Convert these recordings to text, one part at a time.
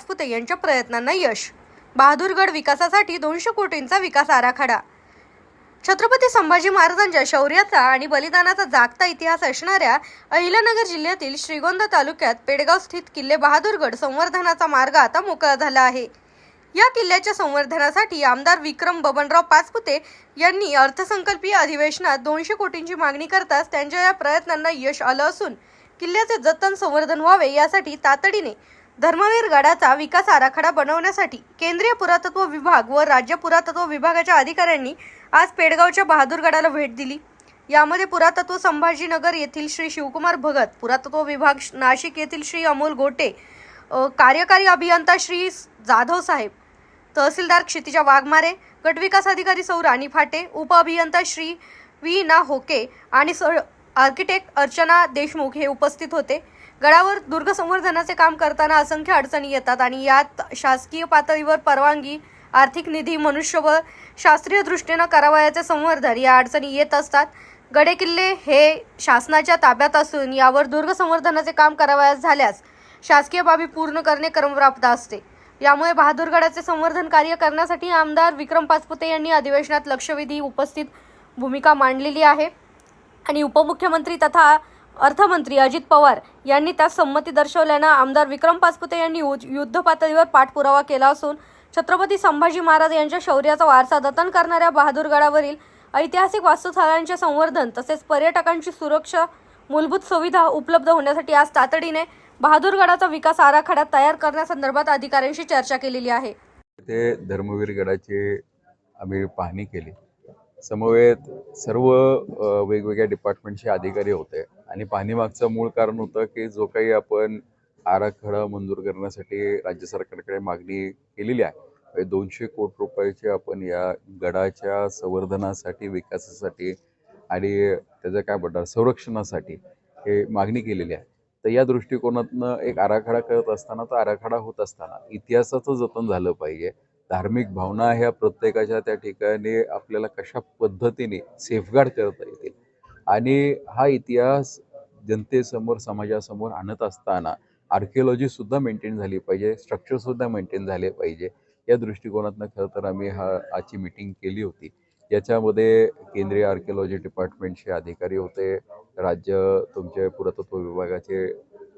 पाचपुते यांच्या प्रयत्नांना यश. बहादूरगड विकासासाठी दोनशे कोटींचा विकास आराखडा. छत्रपती संभाजी महाराजांच्या शौर्याचा आणि बलिदानाचा जागता इतिहास असणाऱ्या अहिल्यानगर जिल्ह्यातील श्रीगोंदा तालुक्यात पेडगाव स्थित किल्ले बहादूरगड संवर्धनाचा मार्ग आता मोकळा झाला आहे. या किल्ल्याच्या संवर्धनासाठी आमदार विक्रम बबनराव पाचपुते यांनी अर्थसंकल्पीय अधिवेशनात दोनशे कोटींची मागणी करताच त्यांच्या या प्रयत्नांना यश आलं असून किल्ल्याचे जतन संवर्धन व्हावे यासाठी तातडीने धर्मवीर गडाचा विकास आराखडा बनवण्यासाठी केंद्रीय पुरातत्व विभाग व राज्य पुरातत्व विभागाच्या अधिकाऱ्यांनी आज पेडगावच्या बहादूरगडाला भेट दिली. यामध्ये पुरातत्व संभाजीनगर येथील श्री शिवकुमार भगत पुरातत्व विभाग श- नाशिक येथील श्री अमोल गोटे कार्यकारी अभियंता श्री जाधव साहेब तहसीलदार क्षितिजा वाघमारे गटविकास अधिकारी सौ राणी फाटे उपअभियंता श्री वी ना होके आणि सर आर्किटेक्ट अर्चना देशमुख हे उपस्थित होते. गडावर दुर्ग संवर्धनाचे काम करताना असंख्य अडचणी येतात आणि यात शासकीय पातळीवर परवानगी आर्थिक निधी मनुष्यबळ शास्त्रीय दृष्टीनं करावयाचे संवर्धन या अडचणी येत असतात. गडे किल्ले हे शासनाच्या ताब्यात असून यावर दुर्ग संवर्धनाचे काम करावयास झाल्यास शासकीय बाबी पूर्ण करणे क्रमप्राप्त असते. यामुळे बहादूरगडाचे संवर्धन कार्य करण्यासाठी आमदार विक्रम पाचपुते यांनी अधिवेशनात लक्षवेधी उपस्थित भूमिका मांडलेली आहे. आणि उपमुख्यमंत्री तथा अर्थमंत्री अजित पवार यांनी त्यास संमती दर्शवल्यानं आमदार विक्रम पाचपुते यांनी युद्ध युद्ध पातळीवर पाठपुरावा केला असून छत्रपती संभाजी महाराज यांच्या शौर्याचा वारसा जतन करणाऱ्या बहादूरगडावरील ऐतिहासिक वास्तुस्थळांचे संवर्धन तसेच पर्यटकांची सुरक्षा मूलभूत सुविधा उपलब्ध होण्यासाठी आज तातडीने बहादूरगडाचा विकास आराखडा तयार करण्यासंदर्भात अधिकाऱ्यांशी चर्चा केलेली आहे. ते धर्मवीर गडाची आम्ही पाहणी केली. समवेत सर्व वेगवेगळ्या डिपार्टमेंटचे अधिकारी होते. आणि पाहणीमागचं मूळ कारण होतं की जो काही आपण आराखडा मंजूर करण्यासाठी राज्य सरकारकडे मागणी केलेली आहे म्हणजे दोनशे कोटी रुपयाची आपण या गडाच्या संवर्धनासाठी विकासासाठी आणि त्याचं काय म्हणणार संरक्षणासाठी हे मागणी केलेली आहे. तर या दृष्टिकोनातनं एक आराखडा करत असताना तो आराखडा होत असताना इतिहासाचं जतन झालं पाहिजे. धार्मिक भावना ह्या प्रत्येकाच्या त्या ठिकाणी आपल्याला कशा पद्धतीने सेफगार्ड करता येतील? आणि हा इतिहास जनतेसमोर समाजासमोर आणत असताना आर्किओलॉजी सुद्धा मेंटेन झाली पाहिजे स्ट्रक्चर सुद्धा मेंटेन झाले पाहिजे. या दृष्टिकोनातनं खरं तर आम्ही हा आजची मिटिंग केली होती. याच्यामध्ये केंद्रीय आर्किओलॉजी डिपार्टमेंटचे अधिकारी होते राज्य तुमचे पुरातत्व विभागाचे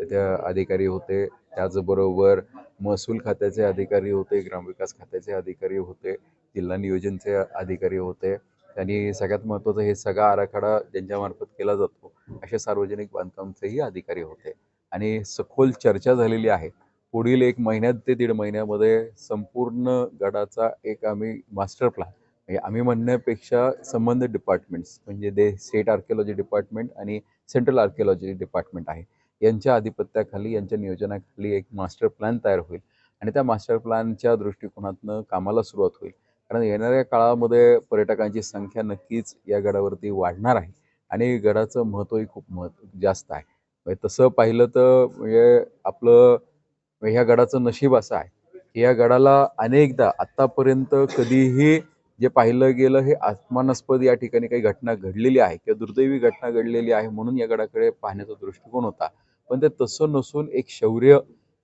त्या अधिकारी होते. त्याचबरोबर महसूल खात्याचे अधिकारी होते ग्रामविकास खात्याचे अधिकारी होते जिल्हा नियोजनचे अधिकारी होते. आणि सगळ्यात महत्त्वाचं हे सगळा आराखडा ज्यांच्यामार्फत केला जातो असे सार्वजनिक बांधकामचेही अधिकारी होते. आणि सखोल चर्चा झालेली आहे. पुढील एक महिन्यात ते दीड महिन्यामध्ये संपूर्ण गडाचा एक आम्ही मास्टर प्लॅन म्हणजे आम्ही म्हणण्यापेक्षा संबंधित डिपार्टमेंट्स म्हणजे दे स्टेट आर्किओलॉजी डिपार्टमेंट आणि सेंट्रल आर्किओलॉजी डिपार्टमेंट आहे. यांच्या आधिपत्याखाली यांच्या नियोजनाखाली एक मास्टर प्लॅन तयार होईल आणि त्या मास्टर प्लॅनच्या दृष्टिकोनातनं कामाला सुरुवात होईल. कारण येणाऱ्या काळामध्ये पर्यटकांची संख्या नक्कीच या गडावरती वाढणार आहे आणि गडाचं महत्त्वही खूप महत्त्व जास्त आहे. म्हणजे तसं पाहिलं तर म्हणजे आपलं म्हणजे ह्या गडाचं नशीब असं आहे की या गडाला अनेकदा आत्तापर्यंत कधीही जे पाहिलं गेलं हे आत्मानास्पद या ठिकाणी काही घटना घडलेली आहे किंवा दुर्दैवी घटना घडलेली आहे म्हणून या गडाकडे पाहण्याचा दृष्टिकोन होता. पण ते तसं नसून एक शौर्य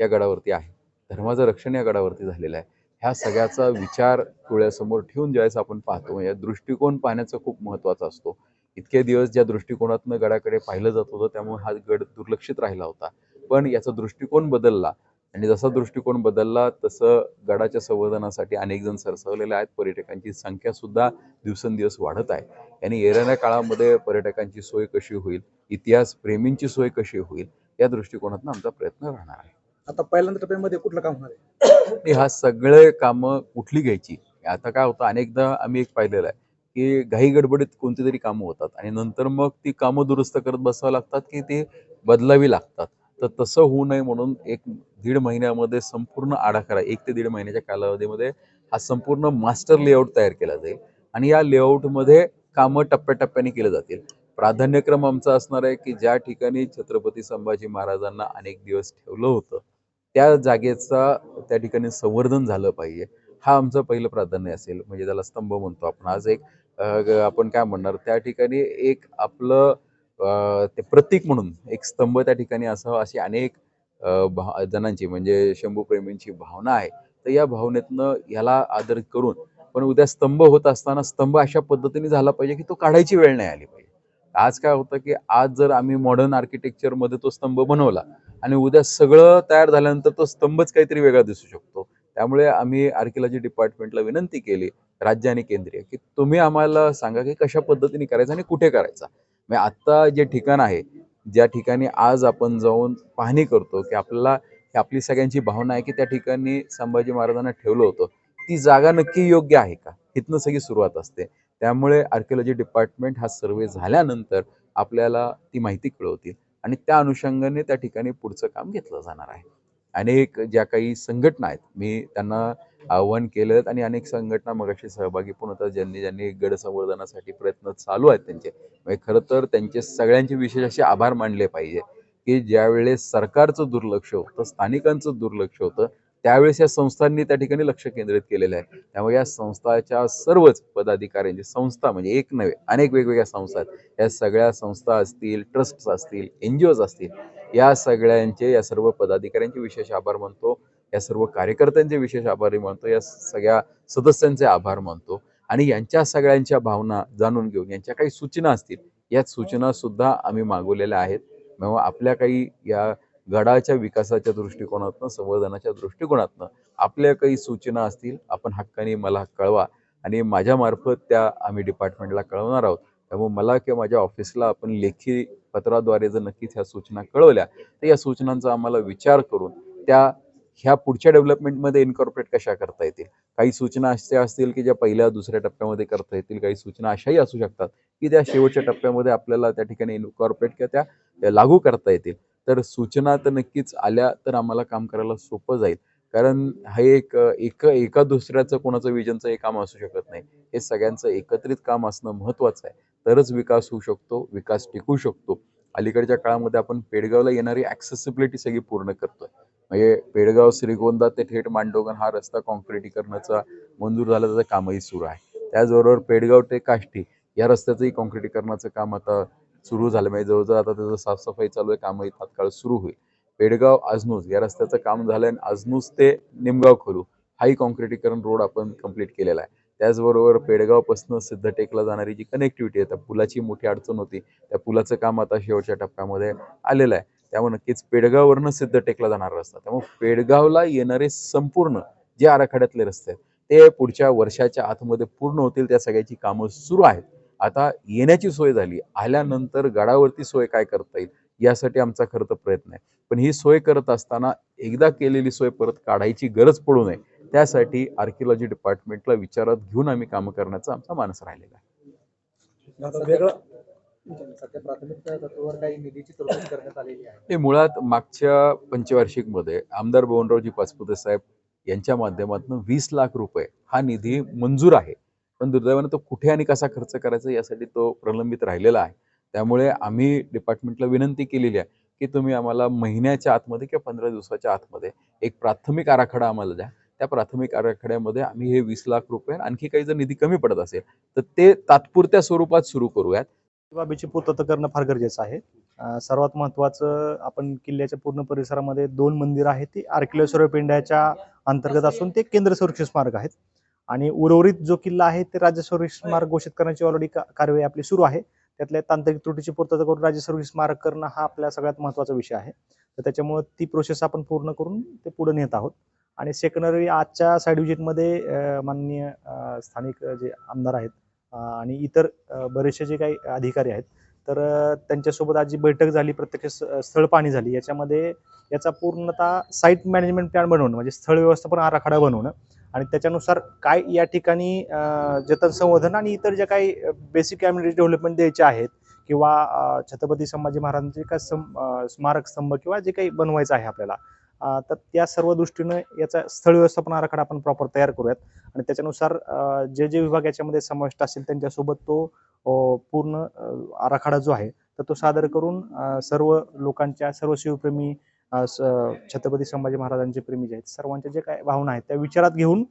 या गडावरती आहे. धर्माचं रक्षण या गडावरती झालेलं आहे. ह्या सगळ्याचा विचार डोळ्यासमोर ठेवून ज्यावेळेस आपण पाहतो या दृष्टिकोन पाहण्याचा खूप महत्त्वाचा असतो. इतके दिवस ज्या दृष्टिकोनातनं गडाकडे पाहिलं जात होतं त्यामुळे हा गड दुर्लक्षित राहिला होता. पण याचा दृष्टिकोन बदलला आणि जसा दृष्टिकोन बदलला तसं गडाच्या संवर्धनासाठी अनेक जण सरसावलेले आहेत. पर्यटकांची संख्या सुद्धा दिवसेंदिवस वाढत आहे. आणि येणाऱ्या काळामध्ये पर्यटकांची सोय कशी होईल? इतिहास प्रेमींची सोय कशी होईल? या दृष्टिकोनातून आमचा प्रयत्न राहणार आहे. आता पहिल्यांदा टप्प्यामध्ये कुठलं काम होणार आहे? आणि हा सगळे कामं कुठली घ्यायची? आता काय होतं अनेकदा आम्ही एक पाहिलेलं आहे की घाई गडबडीत कोणती तरी कामं होतात आणि नंतर मग ती कामं दुरुस्त करत बसावं लागतात की ती बदलावी लागतात. तर तसं होऊ नये म्हणून एक दीड महिन्यामध्ये संपूर्ण आराखडा एक ते दीड महिन्याच्या कालावधीमध्ये हा संपूर्ण मास्टर लेआउट तयार केला जाईल आणि या लेआउटमध्ये कामं टप्प्याटप्प्याने केले जातील. प्राधान्यक्रम आमचा असणार आहे की ज्या ठिकाणी छत्रपती संभाजी महाराजांना अनेक दिवस ठेवलं होतं त्या जागेचा त्या ठिकाणी संवर्धन झालं पाहिजे. हा आमचं पहिलं प्राधान्य असेल. म्हणजे त्याला स्तंभ म्हणतो आपण. आज एक आपण काय म्हणणार? त्या ठिकाणी एक आपलं ते प्रतीक म्हणून एक स्तंभ त्या ठिकाणी असावं अशी अनेक भा जणांची म्हणजे शंभूप्रेमींची भावना आहे. तर या भावनेतनं ह्याला आदर करून पण उद्या स्तंभ होत असताना स्तंभ अशा पद्धतीने झाला पाहिजे की तो काढायची वेळ नाही आली पाहिजे. आज काय होतं की आज जर आम्ही मॉडर्न आर्किटेक्चरमध्ये तो स्तंभ बनवला आणि उद्या सगळं तयार झाल्यानंतर तो स्तंभच काहीतरी वेगळा दिसू शकतो. त्यामुळे आम्ही आर्किओलॉजी डिपार्टमेंटला विनंती केली राज्य आणि केंद्रीय की तुम्ही आम्हाला सांगा की कशा पद्धतीने करायचं आणि कुठे करायचा. म्हणजे आत्ता जे ठिकाण आहे ज्या ठिकाणी आज आपण जाऊन पाहणी करतो की आपल्याला आपली सगळ्यांची भावना आहे की त्या ठिकाणी संभाजी महाराजांना ठेवलं होतं ती जागा नक्की योग्य आहे का? इथनं सगळी सुरुवात असते. त्यामुळे आर्किओलॉजी डिपार्टमेंट हा सर्वे झाल्यानंतर आपल्याला ती माहिती कळवतील. आणि त्या अनुषंगाने त्या ठिकाणी पुढचं काम घेतलं जाणार आहे. अनेक ज्या काही संघटना आहेत मी त्यांना आव्हान केलं आणि अनेक संघटना मगाशी सहभागी पण होतात ज्यांनी ज्यांनी गड संवर्धनासाठी प्रयत्न चालू आहेत त्यांचे. म्हणजे खरं तर त्यांचे सगळ्यांचे विशेष असे आभार मानले पाहिजे की ज्यावेळेस सरकारचं दुर्लक्ष होतं स्थानिकांचं दुर्लक्ष होतं त्यावेळेस या संस्थांनी त्या ठिकाणी लक्ष केंद्रित केलेलं आहे. त्यामुळे या संस्थाच्या सर्वच पदाधिकाऱ्यांची म्हणजे संस्था म्हणजे एक नव्हे अनेक वेगवेगळ्या संस्था आहेत. या सगळ्या संस्था असतील ट्रस्ट्स असतील एन जी ओज असतील या सगळ्यांचे या सर्व पदाधिकाऱ्यांचे विशेष आभार मानतो. या सर्व कार्यकर्त्यांचे विशेष आभारी मानतो. या सगळ्या सदस्यांचे आभार मानतो. आणि यांच्या सगळ्यांच्या भावना जाणून घेऊन यांच्या काही सूचना असतील या सूचना सुद्धा आम्ही मागवलेल्या आहेत. मग आपल्या काही या गडाच्या विकासाच्या दृष्टिकोनातनं संवर्धनाच्या दृष्टिकोनातनं आपल्या काही सूचना असतील आपण हक्काने मला कळवा आणि माझ्यामार्फत त्या आम्ही डिपार्टमेंटला कळवणार आहोत. त्यामुळे मला किंवा माझ्या ऑफिसला आपण लेखी पत्राद्वारे जर नक्कीच ह्या सूचना कळवल्या तर या सूचनांचा आम्हाला विचार करून त्या ह्या पुढच्या डेव्हलपमेंटमध्ये इन्कॉर्पोरेट कशा करता येतील? काही सूचना अशा असतील की ज्या पहिल्या दुसऱ्या टप्प्यामध्ये करता येतील? काही सूचना अशाही असू शकतात की त्या शेवटच्या टप्प्यामध्ये आपल्याला त्या ठिकाणी इन्कॉर्पोरेट किंवा त्या त्या लागू करता येतील. तर सूचना तर नक्कीच आल्या तर आम्हाला काम करायला सोपं जाईल. कारण हे एक एक एका दुसऱ्याचं कोणाचं विजनचं हे काम असू शकत नाही. हे सगळ्यांचं एकत्रित काम असणं महत्त्वाचं आहे. तरच विकास होऊ शकतो विकास टिकू शकतो. अलीकडच्या काळामध्ये आपण पेडगावला येणारी ॲक्सेसिबिलिटी सगळी पूर्ण करतोय. म्हणजे पेडगाव श्रीगोंदा ते थेट मांडोगण हा रस्ता कॉन्क्रिटीकरणाचा मंजूर झाला त्याचं कामही सुरू आहे. त्याचबरोबर पेडगाव ते काष्टी या रस्त्याचंही कॉन्क्रिटीकरणाचं काम आता सुरू झालं. म्हणजे जवळजवळ आता त्याचं साफसफाई चालू आहे कामही तात्काळ सुरू होईल. पेडगाव आजनूज या रस्त्याचं काम झालं आणि आजनूज ते निमगाव खोलू हाही कॉन्क्रिटीकरण रोड आपण कंप्लीट केलेला आहे. त्याचबरोबर पेडगावपासून सिद्धटेकला जाणारी जी कनेक्टिव्हिटी आहे त्या पुलाची मोठी अडचण होती. त्या पुलाचं काम आता शेवटच्या टप्प्यामध्ये आलेलं आहे. त्यामुळे नक्कीच पेडगाववरनं सिद्धटेकला जाणारा रस्ता. त्यामुळे पेडगावला येणारे संपूर्ण जे आराखड्यातले रस्ते आहेत ते पुढच्या वर्षाच्या आतमध्ये पूर्ण होतील त्या सगळ्याची कामं सुरू आहेत. आता येण्याची सोय झाली. आल्यानंतर गडावरती सोय काय करता येईल यासाठी आमचा खरं तर प्रयत्न आहे. पण ही सोय करत असताना एकदा केलेली सोय परत काढायची गरज पडू नये. त्यासाठी आर्किओलॉजी डिपार्टमेंटला विचारात घेऊन आम्ही कामं करण्याचा आमचा मानस राहिलेला आहे. आता वेगळं सध्या प्राथमिक तत्वावर काही निधीची तरतूद करण्यात आलेली आहे. हे मुळात मागच्या पंचवार्षिकमध्ये आमदार बबनरावजी पाचपुते साहेब यांच्या माध्यमातून वीस लाख रुपये हा निधी मंजूर आहे. पण दुर्दैवानं तो कुठे आणि कसा खर्च करायचा यासाठी तो प्रलंबित राहिलेला आहे. त्यामुळे आम्ही डिपार्टमेंटला विनंती केलेली आहे की तुम्ही आम्हाला महिन्याच्या आतमध्ये किंवा पंधरा दिवसाच्या आतमध्ये एक प्राथमिक आराखडा आम्हाला द्या. त्या प्राथमिक आराखड्यामध्ये आम्ही हे वीस लाख रुपये आणखी काही जर निधी कमी पडत असेल तर ते तात्पुरत्या स्वरूपात सुरू करूयात. बाबीची पूर्तता करणं फार गरजेचं आहे. सर्वात महत्त्वाचं आपण किल्ल्याच्या पूर्ण परिसरामध्ये दोन मंदिर आहेत ती आर्किलेश्वर पिंड्याच्या अंतर्गत असून ते केंद्र सुरक्षित स्मारक आहेत. आणि उर्वरित जो किल्ला आहे ते राज्य संरक्षित स्मारक घोषित करण्याची ऑलरेडी कार्यवाही आपली सुरू आहे. त्यातल्या तांत्रिक त्रुटीची पूर्तता करून राज्य संरक्षित स्मारक करणं हा आपल्या सगळ्यात महत्त्वाचा विषय आहे. तर त्याच्यामुळे ती प्रोसेस आपण पूर्ण करून ते पुढे नेत आहोत. आणि सेकंडरी आजच्या साईड व्हिजिटमध्ये अं, माननीय स्थानिक जे आमदार आहेत आणि इतर बरेचसे जे काही अधिकारी आहेत तर त्यांच्यासोबत आज जी बैठक झाली प्रत्यक्ष स्थळ पाहणी झाली याच्यामध्ये याचा पूर्णतः साईट मॅनेजमेंट प्लॅन बनवणं म्हणजे स्थळ व्यवस्थापन आराखडा बनवणं आणि त्याच्यानुसार काय या ठिकाणी जतन संवर्धन आणि इतर ज्या काही बेसिक कम्युनिटी डेव्हलपमेंट द्यायचे आहेत किंवा छत्रपती संभाजी महाराजांचे काय सम स्मारक स्तंभ किंवा जे काही बनवायचं आहे आपल्याला तर त्या सर्व दृष्टीनं याचा स्थळ व्यवस्थापन आराखडा आपण प्रॉपर तयार करूयात. आणि त्याच्यानुसार जे जे विभाग याच्यामध्ये समाविष्ट असेल त्यांच्यासोबत तो पूर्ण आराखडा जो आहे तर तो सादर करून सर्व लोकांच्या सर्व शिवप्रेमी छत्रपती संभाजी महाराजांचे प्रेमी जे आहेत सर्वांच्या जे काय भावना आहेत त्या विचारात घेऊन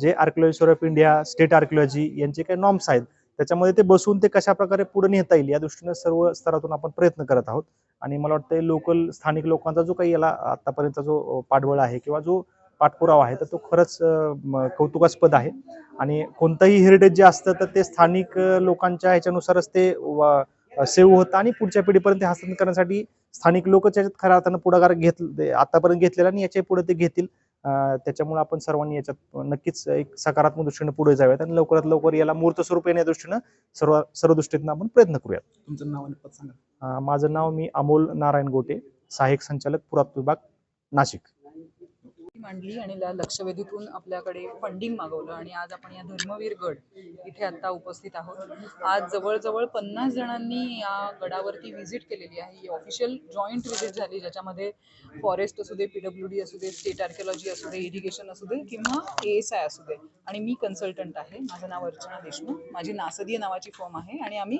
जे archaeology of India state archaeology यांचे काही नॉर्म्स आहेत त्याच्यामध्ये ते बसून ते कशा प्रकारे पुढे नेता येईल या दृष्टीनं सर्व स्तरातून आपण प्रयत्न करत आहोत. आणि मला वाटतं लोकल स्थानिक लोकांचा जो काही याला आतापर्यंत जो पाठबळ आहे किंवा जो पाठपुरावा आहे तर तो खरंच कौतुकास्पद आहे. आणि कोणतंही हेरिटेज जे असतं तर ते स्थानिक लोकांच्या ह्याच्यानुसारच ते सेव्ह होतं आणि पुढच्या पिढीपर्यंत हस्तांतरण करण्यासाठी स्थानिक लोक त्याच्यात खऱ्या अर्थानं पुढाकार घेत आतापर्यंत घेतलेला आणि याच्यापुढे ते घेतील. त्याच्यामुळे आपण सर्वांनी याच्यात नक्कीच एक सकारात्मक दृष्टीने पुढे जाऊयात आणि लवकरात लवकर याला मूर्त स्वरूप येण्या दृष्टीनं सर्व सर्व दृष्टीनं आपण प्रयत्न करूयात. तुमचं नाव आणि पद सांगा. माझं नाव मी अमोल नारायण गोटे सहाय्यक संचालक पुरातत्व विभाग नाशिक. मांडली आणि लक्षवेधीतून आपल्याकडे फंडिंग मागवलं. आणि आज आपण या धर्मवीर गड इथे आता उपस्थित आहोत. आज जवळजवळ पन्नास जणांनी या गडावरती व्हिजिट केलेली आहे. ही ऑफिशियल जॉईंट व्हिजिट झाली ज्याच्यामध्ये फॉरेस्ट असू दे पीडब्ल्यू डी असू दे स्टेट आर्किओलॉजी असू दे इरिगेशन असू दे किंवा ए एस आय असू दे. आणि मी कन्सल्टंट आहे. माझं नाव अर्चना देशमुख. माझी नासदीय नावाची फॉर्म आहे. आणि आम्ही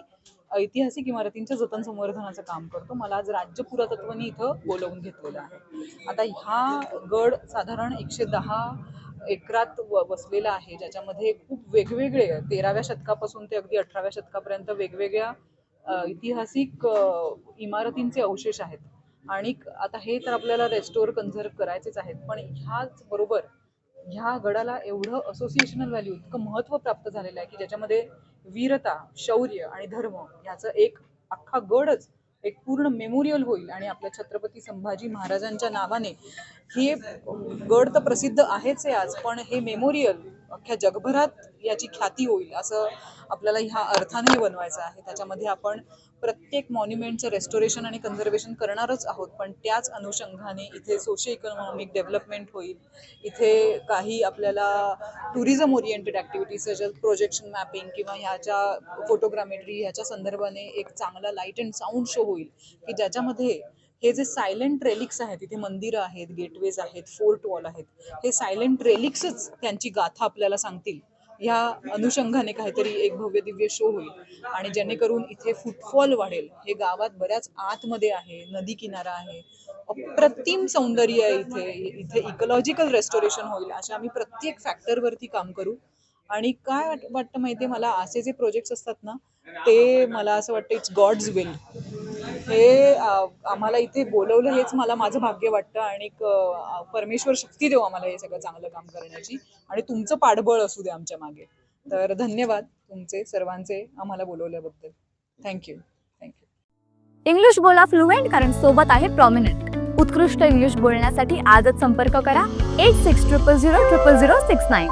ऐतिहासिक इमारतींच्या जतन संवर्धनाचं काम करतो. मला आज राज्य पुरातत्वनी इथं बोलवून घेतलेलं आहे. आता हा गड साधारण एकशे दहा एकरात वसलेला आहे ज्याच्यामध्ये खूप वेगवेगळे तेराव्या शतकापासून ते अगदी अठराव्या शतकापर्यंत वेगवेगळ्या ऐतिहासिक इमारतींचे अवशेष आहेत. आणि आता हे तर आपल्याला रेस्टोर कन्झर्व करायचेच आहेत. पण ह्याच बरोबर ह्या गडाला एवढं असोसिएशनल व्हॅल्यू इतकं महत्त्व प्राप्त झालेलं आहे की ज्याच्यामध्ये वीरता शौर्य आणि धर्म याचं एक अख्खा गडच एक पूर्ण मेमोरियल होईल आणि आपल्या छत्रपती संभाजी महाराजांच्या नावाने हे गड तर प्रसिद्ध आहेच आहे आज पण हे मेमोरियल अख्ख्या जगभरात याची ख्याती होईल असं आपल्याला ह्या अर्थाने बनवायचं आहे. त्याच्यामध्ये आपण प्रत्येक मॉन्युमेंटचं रेस्टोरेशन आणि कन्झर्वेशन करणारच आहोत. पण त्याच अनुषंगाने इथे सोशो इकॉनॉमिक डेव्हलपमेंट होईल. इथे काही आपल्याला tourism oriented activities such projection mapping किंवा ह्याच्या फोटोग्रामेट्री ह्याच्या संदर्भाने एक चांगला लाइट अँड साऊंड शो होईल. की ज्याच्यामध्ये हे जे सायलेंट रेलिक्स आहेत इथे मंदिरं आहेत गेटवेज आहेत फोर्ट वॉल आहेत हे सायलेंट रेलिक्सच त्यांची गाथा आपल्याला सांगतील. ह्या अनुषंगाने काहीतरी एक भव्य दिव्य शो होईल. आणि जेणेकरून इथे फुटफॉल वाढेल. हे गावात बऱ्याच आतमध्ये आहे नदी किनारा आहे. अप्रतिम सौंदर्य आहे इथे इथे इकोलॉजिकल रेस्टोरेशन होईल अशा आम्ही प्रत्येक फॅक्टरवरती काम करू. आणि काय वाटतं माहितीये मला असे जे प्रोजेक्ट्स असतात ना ते मला असं वाटतं इट्स गॉड्स विल हे आम्हाला इथे बोलवलं हेच मला माझं भाग्य वाटतं. आणि परमेश्वर शक्ती देऊ आम्हाला हे सगळं चांगलं काम करण्याची. आणि तुमचं पाठबळ असू दे आमच्या मागे. तर धन्यवाद तुमचे सर्वांचे आम्हाला बोलवल्याबद्दल. Thank you thank you English बोला फ्लुएंट कारण सोबत आहे प्रॉमिनंट उत्कृष्ट इंग्लिश बोलण्यासाठी आजच संपर्क करा. Eight six triple zero triple zero six nine